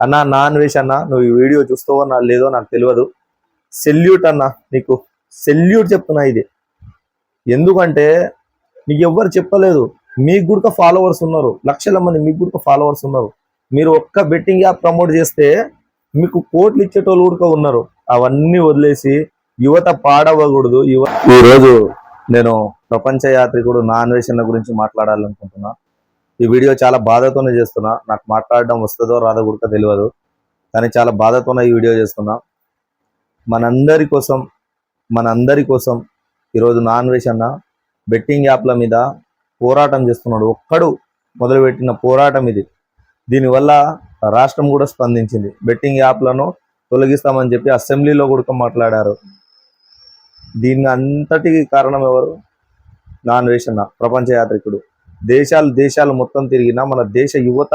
అన్న నాన్ వేష్ అన్న నువ్వు ఈ వీడియో చూస్తావో నా లేదో నాకు తెలియదు. సెల్యూట్ అన్న నీకు. సెల్యూట్ చెప్తున్నా ఇది. ఎందుకంటే నీకు ఎవ్వరు చెప్పలేదు. మీకు కూడా ఫాలోవర్స్ ఉన్నారు. లక్షల మంది మీకు కూడా ఫాలోవర్స్ ఉన్నారు. మీరు ఒక్క బెట్టింగ్ యాప్ ప్రమోట్ చేస్తే మీకు కోట్లు ఇచ్చేటోళ్ళు కూడా ఉన్నారు. అవన్నీ వదిలేసి యువత పాడవకూడదు యువ ఈరోజు నేను ప్రపంచ యాత్రికుడు నాన్ వేషన్న గురించి మాట్లాడాలనుకుంటున్నా. ఈ వీడియో చాలా బాధతోనే చేస్తున్నా. నాకు మాట్లాడడం వస్తుందో రాదో కూడా తెలియదు. కానీ చాలా బాధతోనే ఈ వీడియో చేస్తున్నా. మనందరి కోసం మనందరి కోసం ఈరోజు నాన్ వెజ్ అన్న బెట్టింగ్ యాప్ల మీద పోరాటం చేస్తున్నాడు. ఒక్కడు మొదలుపెట్టిన పోరాటం ఇది. దీనివల్ల రాష్ట్రం కూడా స్పందించింది. బెట్టింగ్ యాప్లను తొలగిస్తామని చెప్పి అసెంబ్లీలో కూడా మాట్లాడారు. దీన్ని అంతటికి కారణం ఎవరు? నాన్ వేషన్న అన్న ప్రపంచ యాత్రికుడు. దేశాలు దేశాలు మొత్తం తిరిగినా మన దేశ యువత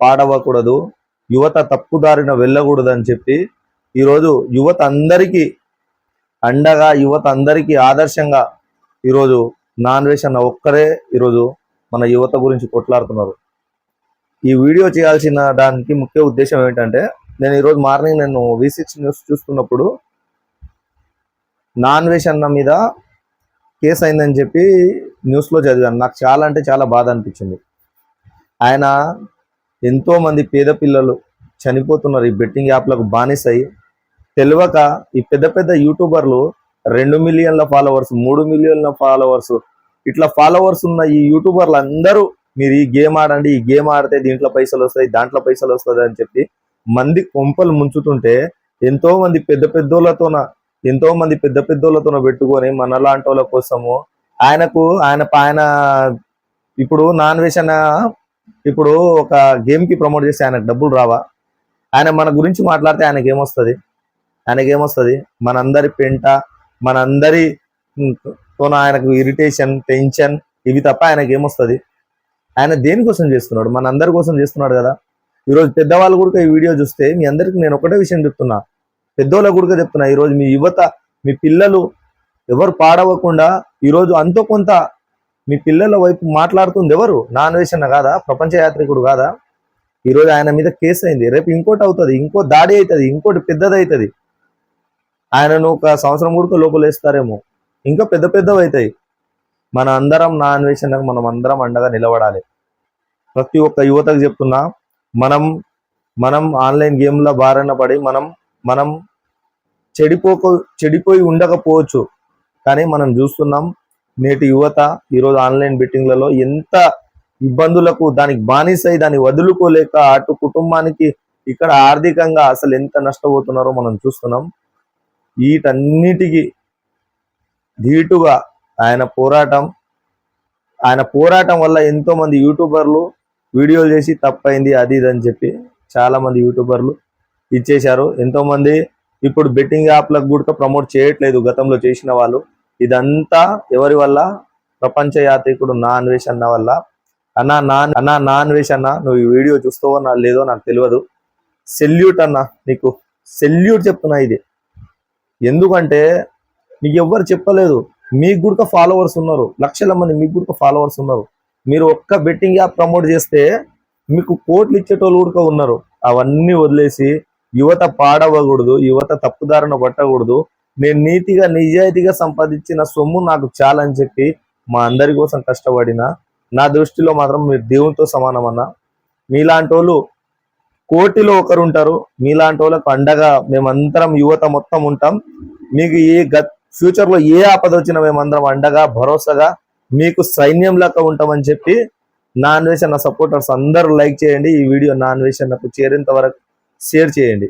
పాడవకూడదు యువత తప్పుదారిన వెళ్ళకూడదు అని చెప్పి ఈరోజు యువత అందరికీ అండగా యువత అందరికీ ఆదర్శంగా ఈరోజు నాన్ వెజ్ అన్న ఒక్కరే ఈరోజు మన యువత గురించి కొట్లాడుతున్నారు. ఈ వీడియో చేయాల్సిన దానికి ముఖ్య ఉద్దేశం ఏంటంటే నేను ఈరోజు మార్నింగ్ నేను వి సిక్స్ న్యూస్ చూస్తున్నప్పుడు నాన్ వెజ్ అన్న మీద కేసు అయిందని చెప్పి న్యూస్లో చదివాను. నాకు చాలా అంటే చాలా బాధ అనిపించింది. ఆయన ఎంతోమంది పేద పిల్లలు చనిపోతున్నారు ఈ బెట్టింగ్ యాప్లకు బానిసై తెలియక ఈ పెద్ద పెద్ద యూట్యూబర్లు రెండు మిలియన్ల ఫాలోవర్స్ మూడు మిలియన్ల ఫాలోవర్స్ ఇట్లా ఫాలోవర్స్ ఉన్న ఈ యూట్యూబర్లు అందరూ మీరు ఈ గేమ్ ఆడండి ఈ గేమ్ ఆడితే దీంట్లో పైసలు వస్తాయి దాంట్లో పైసలు వస్తుంది అని చెప్పి మంది కొంపలు ముంచుతుంటే ఎంతో మంది పెద్ద పెద్దోళ్ళతోన ఎంతో మంది పెద్ద పెద్దోళ్ళతోన పెట్టుకొని మనలాంటి వాళ్ళ కోసము ఆయనకు ఆయన ఆయన ఇప్పుడు నాన్ వెజ్ అన్న ఇప్పుడు ఒక గేమ్కి ప్రమోట్ చేస్తే ఆయనకు డబ్బులు రావా? ఆయన మన గురించి మాట్లాడితే ఆయనకి ఏమొస్తుంది? ఆయనకి ఏమొస్తుంది? మనందరి పెంట మనందరి తోన ఆయనకు ఇరిటేషన్ టెన్షన్ ఇవి తప్ప ఆయనకి ఏమొస్తుంది? ఆయన దేనికోసం చేస్తున్నాడు? మన అందరి కోసం చేస్తున్నాడు కదా. ఈరోజు పెద్దవాళ్ళు కూడా ఈ వీడియో చూస్తే మీ అందరికి నేను ఒకటే విషయం చెప్తున్నా. పెద్దోళ్ళ కూడా చెప్తున్నా ఈరోజు మీ యువత మీ పిల్లలు ఎవరు పాడవకుండా ఈరోజు అంతో కొంత మీ పిల్లల వైపు మాట్లాడుతుంది ఎవరు? నాన్ వేషన్న కాదా? ప్రపంచ యాత్రికుడు కాదా? ఈరోజు ఆయన మీద కేసు అయింది. రేపు ఇంకోటి అవుతుంది. ఇంకో దాడి అవుతుంది. ఇంకోటి పెద్దది అవుతుంది ఆయనను ఒక సంవత్సరం కూడా లోపల వేస్తారేమో. ఇంకా పెద్ద పెద్దవి అవుతాయి. మన అందరం నాన్ వేషన్నకు మనం అందరం అండగా నిలబడాలి. ప్రతి ఒక్క యువతకు చెప్తున్నా మనం మనం ఆన్లైన్ గేమ్ల బారిన పడి మనం మనం చెడిపోక చెడిపోయి ఉండకపోవచ్చు. కానీ మనం చూస్తున్నాం నేటి యువత ఈరోజు ఆన్లైన్ బెట్టింగ్లలో ఎంత ఇబ్బందులకు దానికి బానిసై దాన్ని వదులుకోలేక అటు కుటుంబానికి ఇక్కడ ఆర్థికంగా అసలు ఎంత నష్టపోతున్నారో మనం చూస్తున్నాం. వీటన్నిటికీ ధీటుగా ఆయన పోరాటం ఆయన పోరాటం వల్ల ఎంతోమంది యూట్యూబర్లు వీడియోలు చేసి తప్పైంది అది ఇది అని చెప్పి చాలామంది యూట్యూబర్లు ఇచ్చేశారు. ఎంతోమంది ఇప్పుడు బెట్టింగ్ యాప్లకు కూడా ప్రమోట్ చేయట్లేదు గతంలో చేసిన వాళ్ళు. ఇదంతా ఎవరి వల్ల? ప్రపంచ యాత్రికుడు నాన్ వేష్ అన్న వల్ల. అన్నా నాన్ అన్న నాన్ వేష్ అన్న నువ్వు ఈ వీడియో చూస్తావో నా లేదో నాకు తెలియదు. సెల్యూట్ అన్న నీకు. సెల్యూట్ చెప్తున్నా ఇది. ఎందుకంటే నీకు ఎవ్వరు చెప్పలేదు. మీకు కూడా ఫాలోవర్స్ ఉన్నారు. లక్షల మంది మీకు కూడా ఫాలోవర్స్ ఉన్నారు. మీరు ఒక్క బెట్టింగ్ యాప్ ప్రమోట్ చేస్తే మీకు కోట్లు ఇచ్చేటోళ్ళు కూడా ఉన్నారు. అవన్నీ వదిలేసి యువత పాడవకూడదు యువత తప్పుదారిన పట్టకూడదు. నేను నీతిగా నిజాయితీగా సంపాదించిన సొమ్ము నాకు చాలని చెప్పి మా అందరి కోసం కష్టపడిన నా దృష్టిలో మాత్రం మీరు దేవునితో సమానం అన్న. మీలాంటి వాళ్ళు కోటిలో ఒకరు ఉంటారు. మీలాంటి వాళ్ళకు అండగా మేమందరం యువత మొత్తం ఉంటాం. మీకు ఏ గత్ ఫ్యూచర్లో ఏ ఆపద వచ్చినా మేమందరం అండగా భరోసాగా మీకు సైన్యం లెక్క ఉంటామని చెప్పి నాన్ వేషన్ సపోర్టర్స్ అందరూ లైక్ చేయండి. ఈ వీడియో నాన్ వేషన్ చేరేంత వరకు షేర్ చేయండి.